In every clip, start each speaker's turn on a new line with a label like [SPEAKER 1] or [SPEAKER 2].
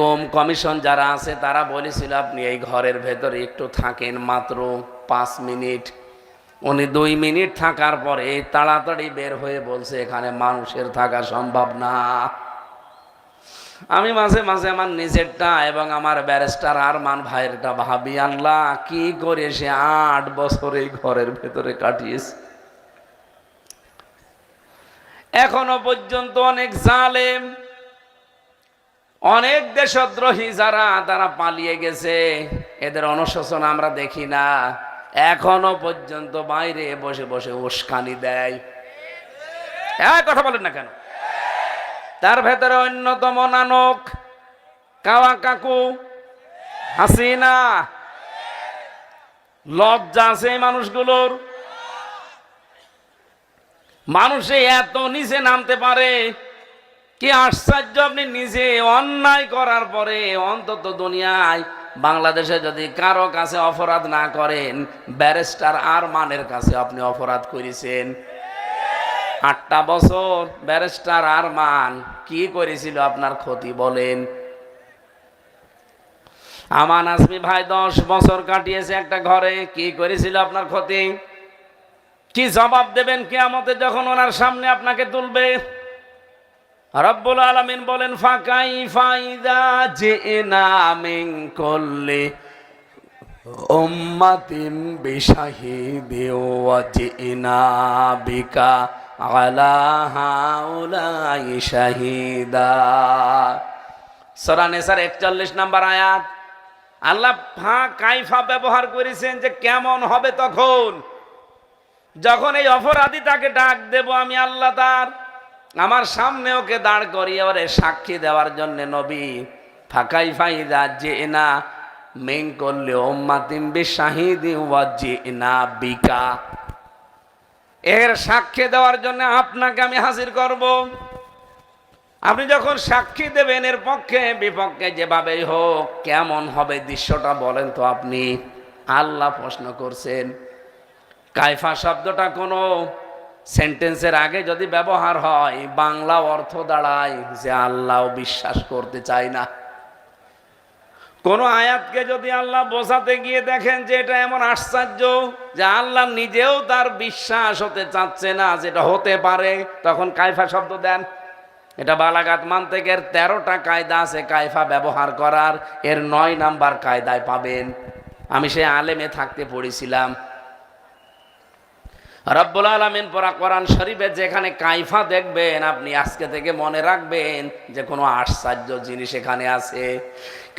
[SPEAKER 1] কম commission যারা আছে, তারা বলেছিল, আপনি এই ঘরের ভেতরে একটু থাকেন মাত্র পাঁচ মিনিট। উনি দুই মিনিট থাকার পরে তাড়াতাড়ি বের হয়ে বলছে, এখানে মানুষের থাকা সম্ভব না। আমি মাঝে মাঝে আমার নিজেরটা এবং আমার ব্যারিস্টার আরমান ভাইয়েরটা ভাবি, আল্লাহ, কি করে সে আট বছর এই ঘরের ভেতরে কাটিয়েছে? এখনও পর্যন্ত অনেক জালেম অনেক দেশদ্রোহী যারা, তারা পালিয়ে গেছে। এদের অনুশোচনা আমরা দেখি না। এখনও পর্যন্ত বাইরে বসে বসে উস্কানি দেয়। হ্যাঁ কথা বলেন না কেন? তার ভেতরে অন্যতম নানক কাওয়া কাকু, হাসিনা, লজ্জা আছে মানুষগুলোর। মানুষে এত নিচে নামতে পারে কি আশ্চর্য, আপনি নিজে অন্যায় করার পরে অন্তত দুনিয়ায় বাংলাদেশে যদি কারও কাছে অপরাধ না করেন, ব্যারিস্টার আর মানের কাছে আপনি অপরাধ করেছেন। আটটা বছর ব্যারিস্টার আর মান কি করেছিল আপনার ক্ষতি বলেন। আমান আজমি ভাই দশ বছর কাটিয়েছে একটা ঘরে, কি করেছিল আপনার ক্ষতি? কি জবাব দেবেন কেয়ামতে যখন ওনার সামনে আপনাকে তুলবে? রব্বুল আলমিন বলেন ফাঁকাই ফাইদা যে নামিং করলে উম্মাতিম বিশাহিদি ওয়া জিনা বিকা আলা হাউলাই শাহিদা। সূরা নিসার 41 নাম্বার আয়াত। আল্লাহ ফা কাইফা ব্যবহার করেছেন যে কেমন হবে তখন। যখন এই অপরাধী তাকে ডাক দেব, আমি আল্লাহ তার আমার সামনে ওকে দাঁড় করিয়ে ওরে সাক্ষী দেওয়ার জন্য নবী ফাঁকাই ফাইদা যে না মেন করলে ওম্মাতিম বিশাহিদি ওয়াজি না বিকা। এর সাক্ষী দেওয়ার জন্য আপনাকে আমি হাজির করব। আপনি যখন সাক্ষী দেবেন এর পক্ষে, বিপক্ষে যেভাবেই হোক, কেমন হবে দৃশ্যটা বলেন তো আপনি। আল্লাহ প্রশ্ন করছেন, কাইফা শব্দটা কোনো সেন্টেন্সের আগে যদি ব্যবহার হয়, বাংলা অর্থ দাঁড়ায় যে আল্লাহ বিশ্বাস করতে চায় না। কোন আয়াতকে যদি আল্লাহ বোঝাতে গিয়ে দেখেন যে এটা এমন আশ্চর্য যে আল্লাহ নিজেও তার বিশ্বাস হতে চাচ্ছে না, যেটা হতে পারে, তখন কাইফা শব্দ দেন। এটা বালাগাত মান্তেকের তেরোটা কায়দা আছে কায়ফা ব্যবহার করার, এর নয় নাম্বার কায়দায় পাবেন। আমি সে আলেমে থাকতে পড়েছিলাম। রব্বুল আলমিন পরা কোরআন শরীফে যেখানে কাইফা দেখবেন, আপনি আজকে থেকে মনে রাখবেন যে কোনো আশ্চর্য জিনিস এখানে আছে।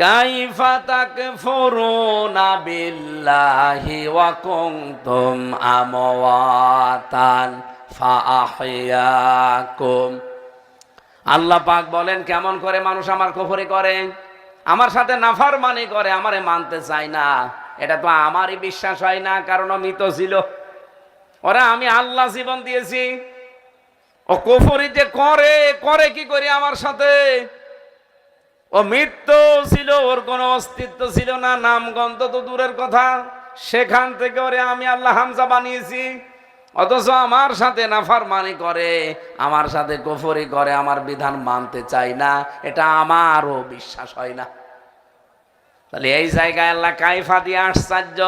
[SPEAKER 1] কাইফা তাক ফরুনা বিল্লাহি ওয়া কুনতুম আমওয়াতান ফাআহইয়াকুম। আল্লাহ পাক বলেন, কেমন করে মানুষ আমার কফরে করে? আমার সাথে নাফার মানি করে, আমারে মানতে চায় না। এটা তো আমারই বিশ্বাস হয় না, কারণ মৃত ছিল। ওরা, আমি আল্লাহ জীবন দিয়েছি। ও কুফরি যে করে করে কি করি আমার সাথে? ও মৃত্যু ছিল, ওর কোনো অস্তিত্ব ছিল না নামগন্ধ তো দূরের কথা। সেখান থেকে ওরে আমি আল্লাহ হামজা বানিয়েছি। অথচ আমার সাথে নাফার মানি করে, আমার সাথে কুফরি করে, আমার বিধান মানতে চাই না। এটা আমারও বিশ্বাস হয় না। তাহলে এই জায়গায় আল্লাহ কাইফা দিয়ে আশ্চর্য।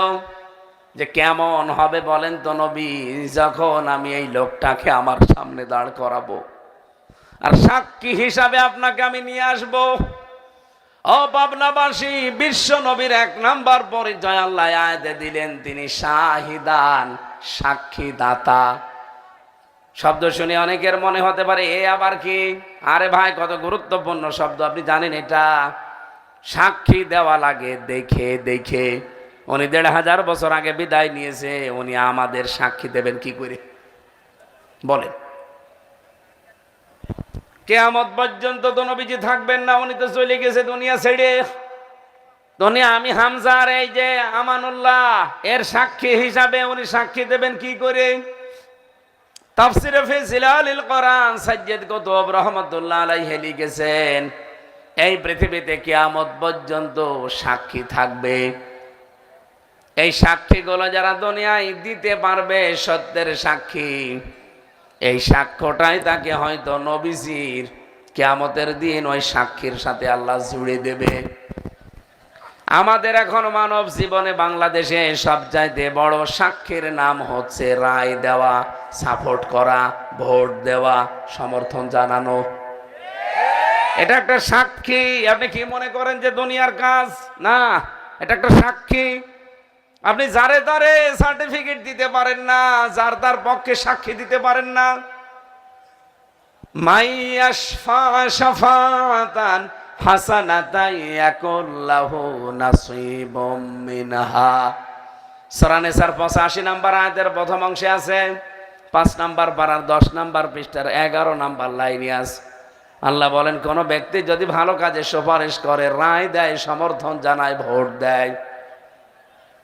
[SPEAKER 1] যে কেমন হবে বলেন তো নবী, যখন আমি এই লোকটাকে আমার সামনে দাঁড় করাবো। আর সাক্ষী হিসাবে আপনাকে আমি নিয়ে আসব। ও পাবনাবাসী, বিশ্ব নবীর এক নাম্বার পরিচয় আল্লাহ আয়াতে দিলেন, তিনি শাহিদান সাক্ষী দাতা শব্দ শুনে অনেকের মনে হতে পারে, এ আবার কি? আরে ভাই, কত গুরুত্বপূর্ণ শব্দ, আপনি জানেন এটা? সাক্ষী দেওয়া লাগে, দেখে দেখে। উনি দেড় হাজার বছর আগে বিদায় নিয়েছে, উনি আমাদের সাক্ষী দেবেন কি করে? বলেন। কেয়ামত পর্যন্ত তো নবীজি থাকবেন না, উনি তো চলে গেছে দুনিয়া ছেড়ে। দুনিয়া আমি হামজার এই যে আমানুল্লাহ, এর সাক্ষী হিসাবে উনি সাক্ষী দেবেন কি করে? তাফসিরে এই পৃথিবীতে কিয়ামত পর্যন্ত সাক্ষী থাকবে। এই সাক্ষীগুলো যারা দুনিয়ায় দিতে পারবে সত্যের সাক্ষী, এই সাক্ষ্যটাই তাকে হয়তো নবীজির কেয়ামতের দিন ওই সাক্ষীর সাথে আল্লাহ জুড়ে দেবে। আমাদের এখন মানব জীবনে বাংলাদেশে সব চাইতে বড় সাক্ষীর নাম হচ্ছে রায় দেওয়া, সাপোর্ট করা, ভোট দেওয়া, সমর্থন জানানো। এটা একটা সাক্ষী। আপনি কি মনে করেন যে দুনিয়ার কাজ? না, এটা একটা সাক্ষী। আপনি যারে তারে সার্টিফিকেট দিতে পারেন না, যার তার পক্ষে সাক্ষী দিতে পারেন না। 85 নাম্বার প্রথম অংশে আছে, পাঁচ নাম্বার দশ নাম্বার পৃষ্ঠার এগারো নাম্বার আল্লাহ বলেন, কোন ব্যক্তি যদি ভালো কাজে সুপারিশ করে, রায় দেয়, সমর্থন জানায়, ভোট দেয়।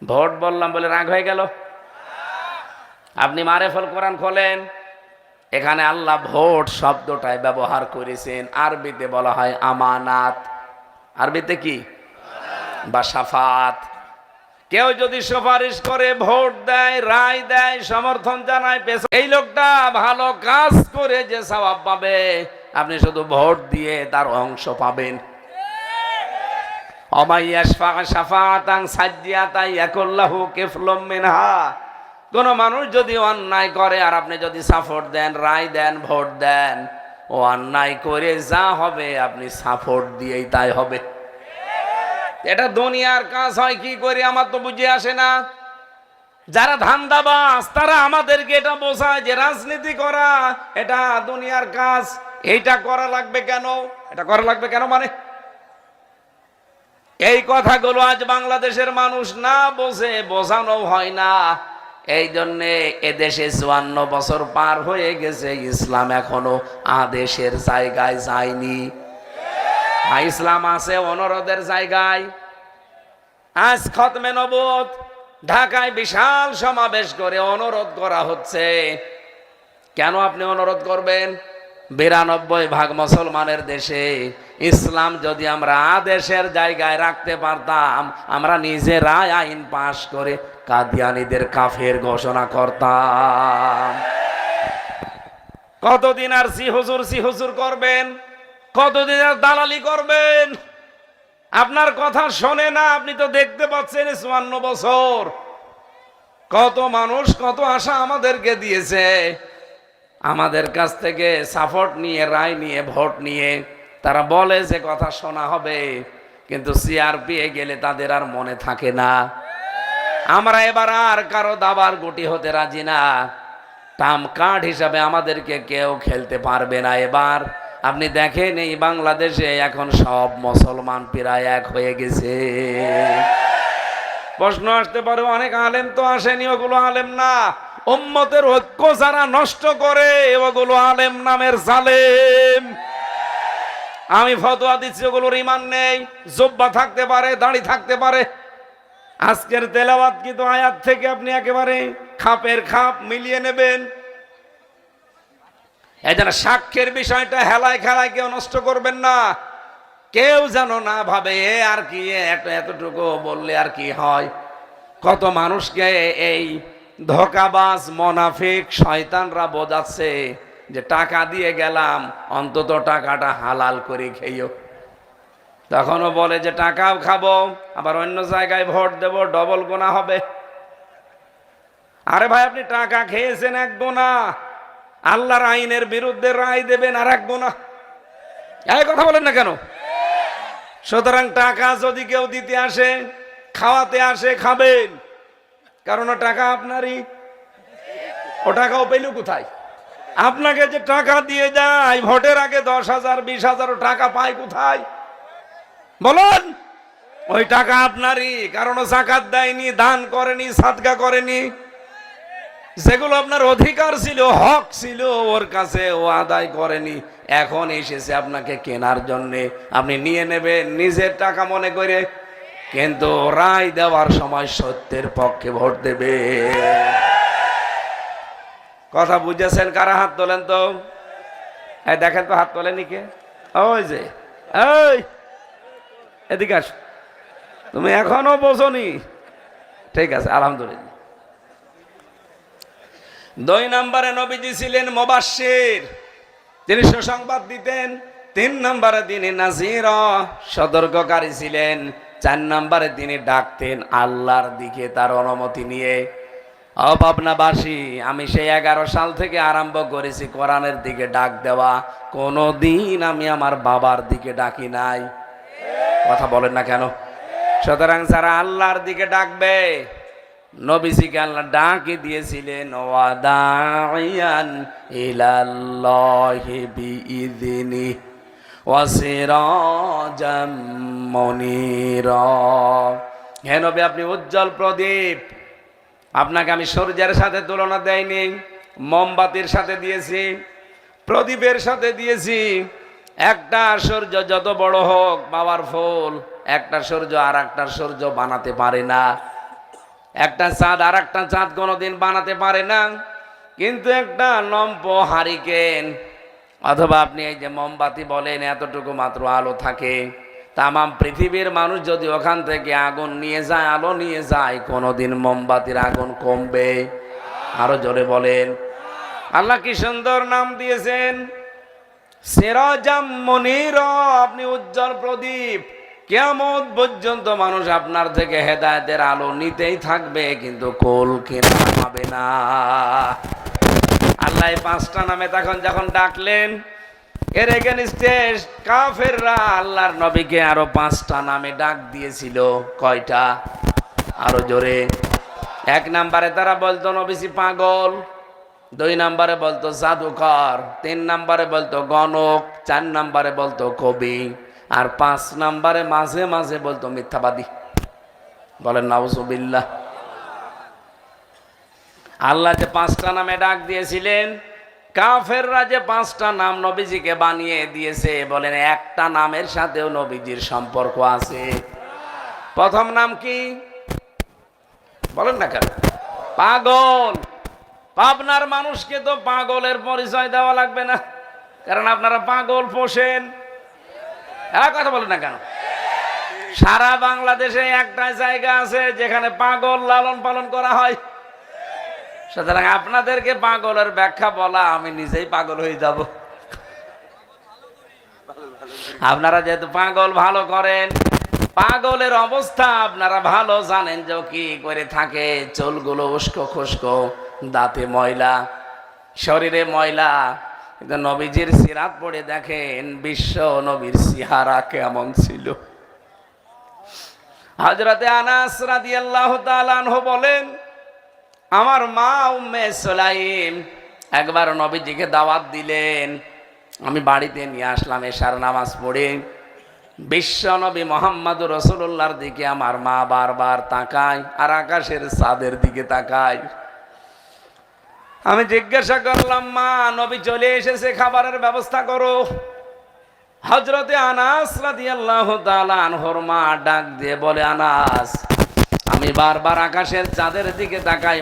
[SPEAKER 1] ভোট বললাম বলে রাগ হয়ে গেল। আপনি মারেফল কোরআন খোলেন, এখানে আল্লাহ ভোট শব্দটাই ব্যবহার করেছেন। আরবিতে বলা হয় আমানাত। আরবিতে কি? বা সাফাত। কেউ যদি সুপারিশ করে ভোট দেয়, রায় দেয়, সমর্থন জানায় এই লোকটা ভালো কাজ করে যে সবাব পাবে। আপনি শুধু ভোট দিয়ে তার অংশ পাবেন। কোন মানুষ যদি অন্যায় করে আর আপনি যদি সাপোর্ট দেন, রায় দেন, ভোট দেন, ও অন্যায় করে যা হবে, আপনি সাপোর্ট দিয়েই তাই হবে। এটা দুনিয়ার কাজ হয়, কি করে আমার তো বুঝে আসে না। যারা ধান্দাবাজ, তারা আমাদেরকে এটা বোঝায় যে রাজনীতি করা, এটা দুনিয়ার কাজ। এইটা করা লাগবে কেন? এটা করা লাগবে কেন মানে? এই কথাগুলো আজ বাংলাদেশের মানুষ না বোঝে, বোঝানো হয় না। এই জন্যে এদেশে চুয়ান্ন বছর পার হয়ে গেছে, ইসলাম এখনও আদেশের জায়গায় যায়নি। ইসলাম আছে অনুরোধের জায়গায়। আজ খতমে নবত ঢাকায় বিশাল সমাবেশ করে অনুরোধ করা হচ্ছে। কেন আপনি অনুরোধ করবেন বিরানব্বই ভাগ মুসলমানের দেশে ইসলাম যদি আমরা আদেশের জায়গায় রাখতে পারতাম, আমরা নিজেরাই আইন পাশ করে কাদিয়ানিদের কাফের ঘোষণা করতাম। কতদিন আর সি হুজুর সি হুজুর করবেন? কতদিন আর দালালি করবেন? আপনার কথা শোনে না, আপনি তো দেখতে পাচ্ছেন চুয়ান্ন বছর। কত মানুষ কত আশা আমাদেরকে দিয়েছে। আমাদের কাছ থেকে সাপোর্ট নিয়ে, রায় নিয়ে ভোট নিয়ে তারা বলে যে কথা শোনা হবে, কিন্তু সিআরপি এ গেলে তাদের আর মনে থাকে না। আমরা এবার আর কারও দাবার গুটি হতে রাজি না। টাম কার্ড হিসাবে আমাদেরকে কেউ খেলতে পারবে না এবার। আপনি দেখেন এই বাংলাদেশে এখন সব মুসলমান প্রায় এক হয়ে গেছে। প্রশ্ন আসতে পারে, অনেক আলেম তো আসেনি, ওগুলো আলেম না। উম্মতের ঐক্য যারা নষ্ট করে ওগুলো আলেম নামের জালেম। আমি ফতোয়া দিচ্ছি ওগুলোর ইমান নেই। জব্বা থাকতে পারে, দাড়ি থাকতে পারে। আজকের তেলাওয়াত কিন্তু আয়াত থেকে আপনি একেবারে খাপের খাপ মিলিয়ে নেবেন? এই জন্য সাক্ষ্যের বিষয়টা হেলায় খেলায় কেউ নষ্ট করবেন না। কেউ যেন না ভাবে, এ আর কি এতটুকু বললে আর কি হয়? কত মানুষকে এই ধোকাবাজ, মোনাফিক, শয়তানরা বোঝাচ্ছে যে টাকা দিয়ে গেলাম, অন্তত টাকাটা হালাল করে খেয়েও। তখনও বলে যে, টাকাও খাব, আবার অন্য জায়গায় ভোট দেব, ডবল গোনা হবে। আরে ভাই, আপনি টাকা খেয়েছেন এক গোনা। আল্লাহর আইনের বিরুদ্ধে রায় দেবেন আর এক গোনা। এই কথা বলেন না কেন? সুতরাং টাকা যদি কেউ দিতে আসে, খাওয়াতে আসে, খাবেন। কারণ টাকা আপনারই। ও টাকাও পেল কোথায়? আপনাকে যে টাকা দিয়ে যায়, ভোটের আগে দশ হাজার, বিশ হাজার টাকা পায় কোথায়? বলুন, ওই টাকা আপনারই, কারণ জাকাত দেয়নি, দান করেনি সাদকা করেনি। যেগুলো আপনার অধিকার ছিল, হক ছিল, ওর কাছে ও আদায় করেনি। এখন এসেছে আপনাকে কেনার জন্য। আপনি নিয়ে নেবেন, নিজের টাকা মনে করে কিন্তু রায় দেওয়ার সময় সত্যের পক্ষে ভোট দেবে। কথা বুঝেছেন? কারা হাত তোলেন তো? দেখেন তো হাত তোলেনি কে? ওই যে ওই এদিকে আস তুমি এখনও বোঝনি। ঠিক আছে, আলহামদুলিল্লাহ। দুই নম্বরে নবীজি ছিলেন মোবাশ্বির তিনি সুসংবাদ দিতেন। তিন নম্বরে তিনি নাজির, সতর্ককারী ছিলেন। চার নম্বরে তিনি ডাকতেন আল্লাহর দিকে তার অনুমতি নিয়ে। অভাবনাবাসী আমি সেই এগারো সাল থেকে আরম্ভ করেছি কোরআনের দিকে ডাক দেওয়া। কোনো দিন আমি আমার বাবার দিকে ডাকি নাই। কথা বলেন না কেন? সুতরাং যারা আল্লাহর দিকে ডাকবে নবীজিকে আল্লাহ ডাকে দিয়েছিলেন ওয়াদাইয়ান ইলাল্লাহি বিইذনি ওয়াসিরাজাম মুনীরা। আপনি উজ্জ্বল প্রদীপ। আপনাকে আমি সূর্যের সাথে তুলনা দেয়নি মোমবাতির সাথে দিয়েছি, প্রদীপের সাথে দিয়েছি। একটা সূর্য যত বড় হোক পাওয়ারফুল একটা সূর্য আর একটা সূর্য বানাতে পারে না। একটা চাঁদ আর একটা চাঁদ কোনোদিন বানাতে পারে না। কিন্তু একটা লম্প হারিকেন অথবা আপনি এই যে মোমবাতি বলেন, এতটুকু মাত্র আলো থাকে। তামাম পৃথিবীর মানুষ যদি ওখান থেকে আগুন নিয়ে যায়, আলো নিয়ে যায়, কোনোদিন মোমবাতির আগুন কমবে। আরও জোরে বলেন। আল্লাহ কি সুন্দর নাম দিয়েছেন? সেরাজাম মনির, আপনি উজ্জ্বল প্রদীপ। কেমন পর্যন্ত মানুষ আপনার থেকে হেদায়তের আলো নিতেই থাকবে, কিন্তু কোল কেনা পাবে না। আল্লাহ পাঁচটা নামে তখন যখন ডাকলেন, এর এগেনস্টে কাফেররা আল্লাহর নবীকে আরও পাঁচটা নামে ডাক দিয়েছিল। কয়টা? আরও জোরে। এক নাম্বারে তারা বলতো, নবীজি পাগল। দুই নাম্বারে বলতো, জাদুকর। তিন নাম্বারে বলতো, গণক। চার নাম্বারে বলতো, কবি। আর পাঁচ নাম্বারে মাঝে মাঝে বলতো, মিথ্যাবাদী। বলেন, নাউজুবিল্লাহ। আল্লাহ যে পাঁচটা নামে ডাক দিয়েছিলেন, কাফেররা যে পাঁচটা নাম নবীজিকে বানিয়ে দিয়েছে, বলেন একটা নামের সাথেও নবীজির সম্পর্ক আছে। প্রথম নাম কি? বলেন না কেন? পাগল। পাবনার মানুষকে তো পাগলের পরিচয় দেওয়া লাগবে না, কারণ আপনারা পাগল পোষেন। এক কথা বলেন না কেন? সারা বাংলাদেশে একটা জায়গা আছে যেখানে পাগল লালন পালন করা হয়। সুতরাং আপনাদেরকে পাগলের ব্যাখ্যা বলা, আমি নিজেই পাগল হয়ে যাব। আপনারা যেহেতু পাগল ভালো করেন, পাগলের অবস্থা আপনারা ভালো জানেন যে কি করে থাকে, চুলগুলো উস্কো খুস্কো, দাঁতে ময়লা, শরীরে ময়লা। নবীজির সিরাত পড়ে দেখেন, বিশ্ব নবীর সিহারা কেমন ছিল। হজরতে আনাস রাদিয়াল্লাহু তাআলা আনহু বলেন আমার মা উম্মে সোলাইম একবার নবীজিকে দাওয়াত দিলেন। আমি বাড়িতে নিয়ে আসলাম, এশার নামাজ পড়ে। বিশ্ব নবী মোহাম্মদ রসুল্লাহর দিকে আমার মা বারবার তাকায় আর আকাশের চাঁদের দিকে তাকায়। আমি জিজ্ঞাসা করলাম, মা, নবী চলে এসেছে, খাবারের ব্যবস্থা করো। হজরতে আনাস রাদিয়াল্লাহু আনহর মা ডাক দিয়ে বলে, আনাস, আমি বারবার আকাশের চাঁদের দিকে তাকাই।